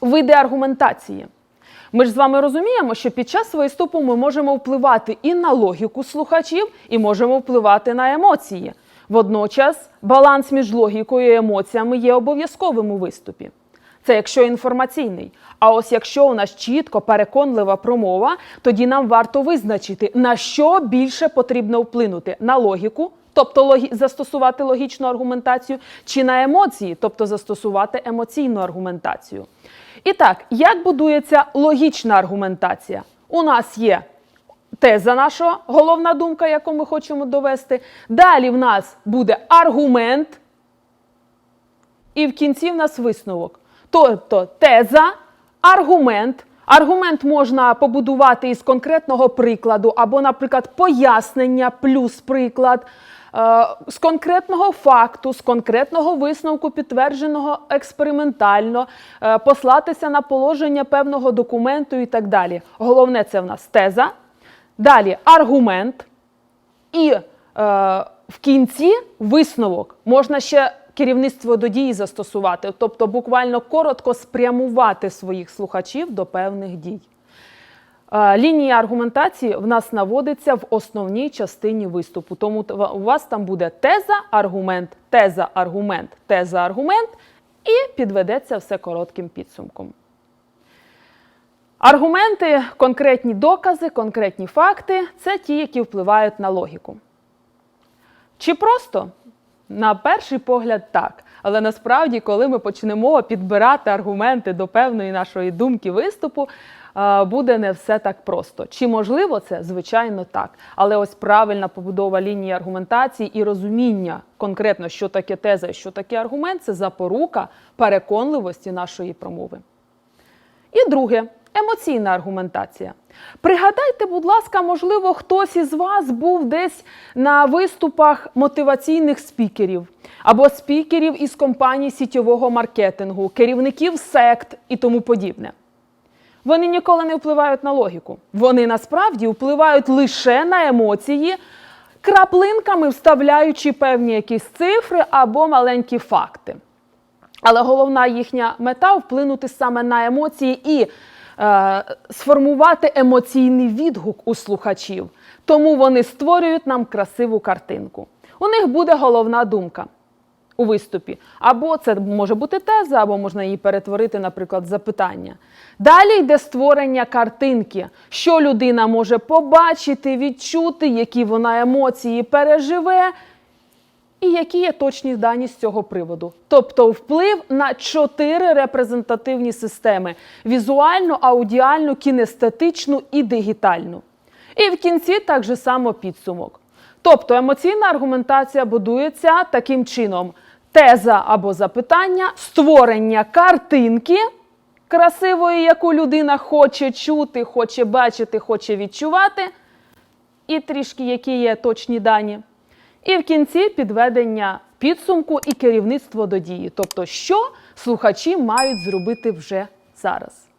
види аргументації. Ми ж з вами розуміємо, що під час виступу ми можемо впливати і на логіку слухачів, і можемо впливати на емоції. Водночас баланс між логікою і емоціями є обов'язковим у виступі. Це якщо інформаційний. А ось якщо у нас чітко переконлива промова, тоді нам варто визначити, на що більше потрібно вплинути на логіку, тобто логі... застосувати логічну аргументацію, чи на емоції, тобто застосувати емоційну аргументацію. І так, як будується логічна аргументація? У нас є теза наша головна думка, яку ми хочемо довести. Далі в нас буде аргумент, і в кінці в нас висновок. Тобто теза, аргумент. Аргумент можна побудувати із конкретного прикладу, або, наприклад, пояснення плюс приклад, е, з конкретного факту, з конкретного висновку, підтвердженого експериментально, е, послатися на положення певного документу і так далі. Головне це в нас теза. Далі аргумент. І е, в кінці висновок можна ще керівництво до дії застосувати, тобто буквально коротко спрямувати своїх слухачів до певних дій. Е, Лінія аргументації в нас наводиться в основній частині виступу. Тому у вас там буде теза, аргумент, теза, аргумент, теза, аргумент, і підведеться все коротким підсумком. Аргументи, конкретні докази, конкретні факти це ті, які впливають на логіку. Чи просто? На перший погляд, так. Але насправді, коли ми почнемо підбирати аргументи до певної нашої думки виступу, е, буде не все так просто. Чи можливо це? Звичайно, так. Але ось правильна побудова лінії аргументації і розуміння конкретно, що таке теза і що таке аргумент, це запорука переконливості нашої промови. І друге емоційна аргументація. Пригадайте, будь ласка, можливо, хтось із вас був десь на виступах мотиваційних спікерів або спікерів із компаній сітєвого маркетингу, керівників сект і тому подібне. Вони ніколи не впливають на логіку. Вони насправді впливають лише на емоції, краплинками вставляючи певні якісь цифри або маленькі факти. Але головна їхня мета вплинути саме на емоції і сформувати емоційний відгук у слухачів. Тому вони створюють нам красиву картинку. У них буде головна думка у виступі. Або це може бути теза, або можна її перетворити, наприклад, запитання. Далі йде створення картинки, що людина може побачити, відчути, які вона емоції переживе, і які є точні дані з цього приводу. Тобто вплив на чотири репрезентативні системи: візуальну, аудіальну, кінестетичну і дигітальну. І в кінці так же само підсумок. Тобто емоційна аргументація будується таким чином: теза або запитання, створення картинки красивої, яку людина хоче чути, хоче бачити, хоче відчувати, і трішки які є точні дані. І в кінці підведення підсумку і керівництво до дії, тобто, що слухачі мають зробити вже зараз.